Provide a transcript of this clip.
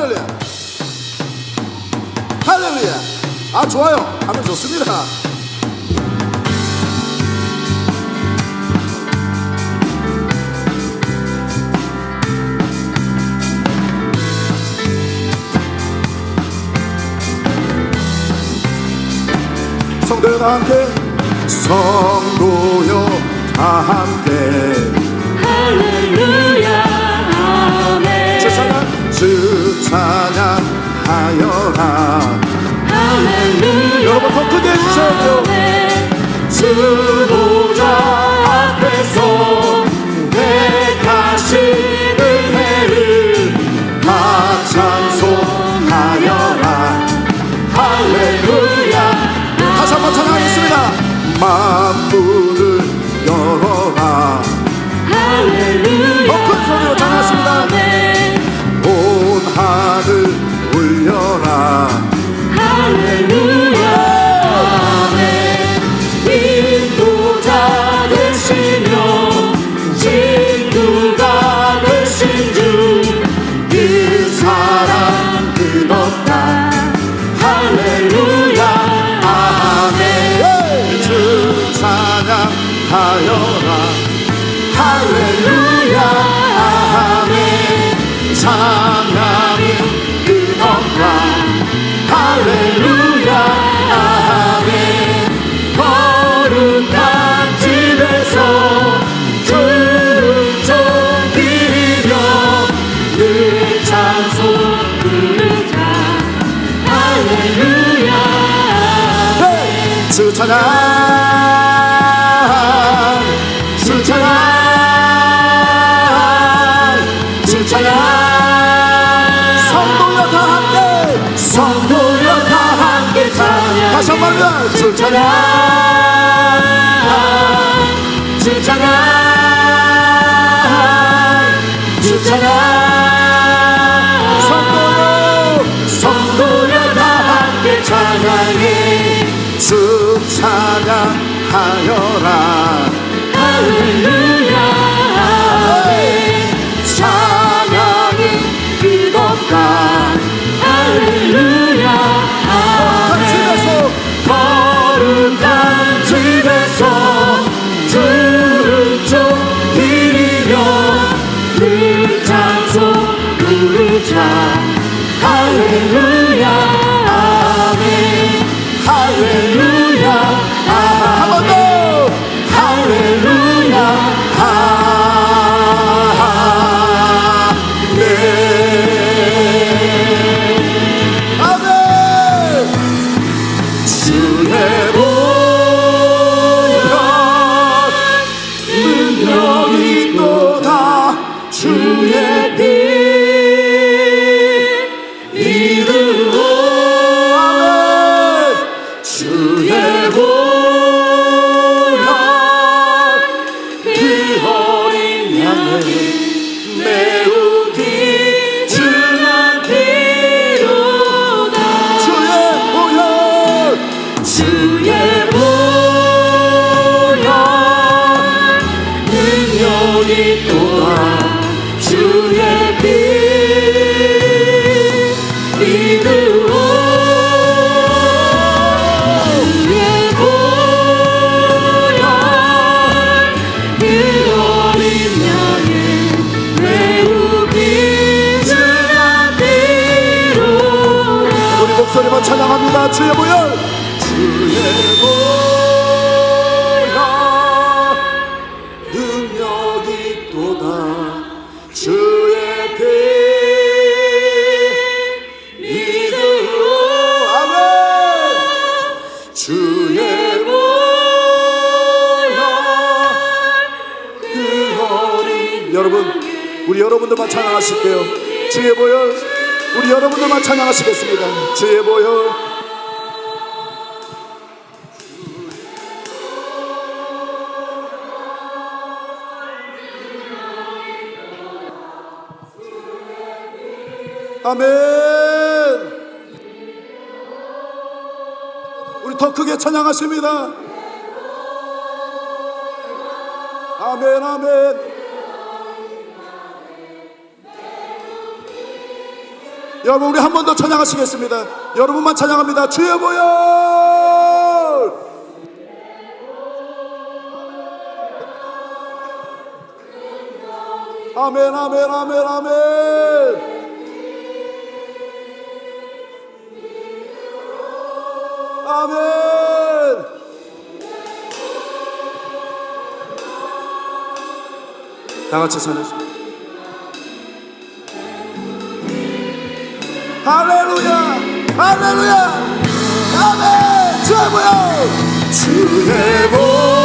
할렐루야. 할렐루야. 아 좋아요. 하면 좋습니다. 성도여 다 함께 성도여 다 함께 하여라 할렐루야. 여러분 더 크게 해주셔야죠. 아멘. 주보좌 앞에서 내 가시는 해를 다 찬송하여라. 할렐루야. 다시 한번 찬양하겠습니다. 만문을 열어라. 할렐루야. 더큰 소리로 찬양하십니다. 하여라. 할렐루야 아멘. 찬양이 끝없다 할렐루야 아멘. 거룩한 집에서 주를 존비며 늘 찬송 부르자. 할렐루야 네! 주 찬양 주 찬양 주 찬양 주 찬양 성도여 성도여 다 함께 찬양해. 주 찬양하여 어 우리 목소리만 찬양합니다. 주의 보혈 주의 보혈 능력이 또다. 주의 피. 그 여러분 우리 여러분들만 찬양하실게요. 주의 보혈 우리 여러분들만 찬양하시겠습니다 주의 보혈 아멘. 우리 더 크게 찬양하십니다. 아멘, 아멘. 여러분 우리 한 번 더 찬양하시겠습니다. 여러분만 찬양합니다. 주의 보혈. 아멘 아멘 아멘 아멘. 아멘. 다 같이 찬양합니다. 할렐루야! 할렐루야! 아멘! 보혈! 주의 보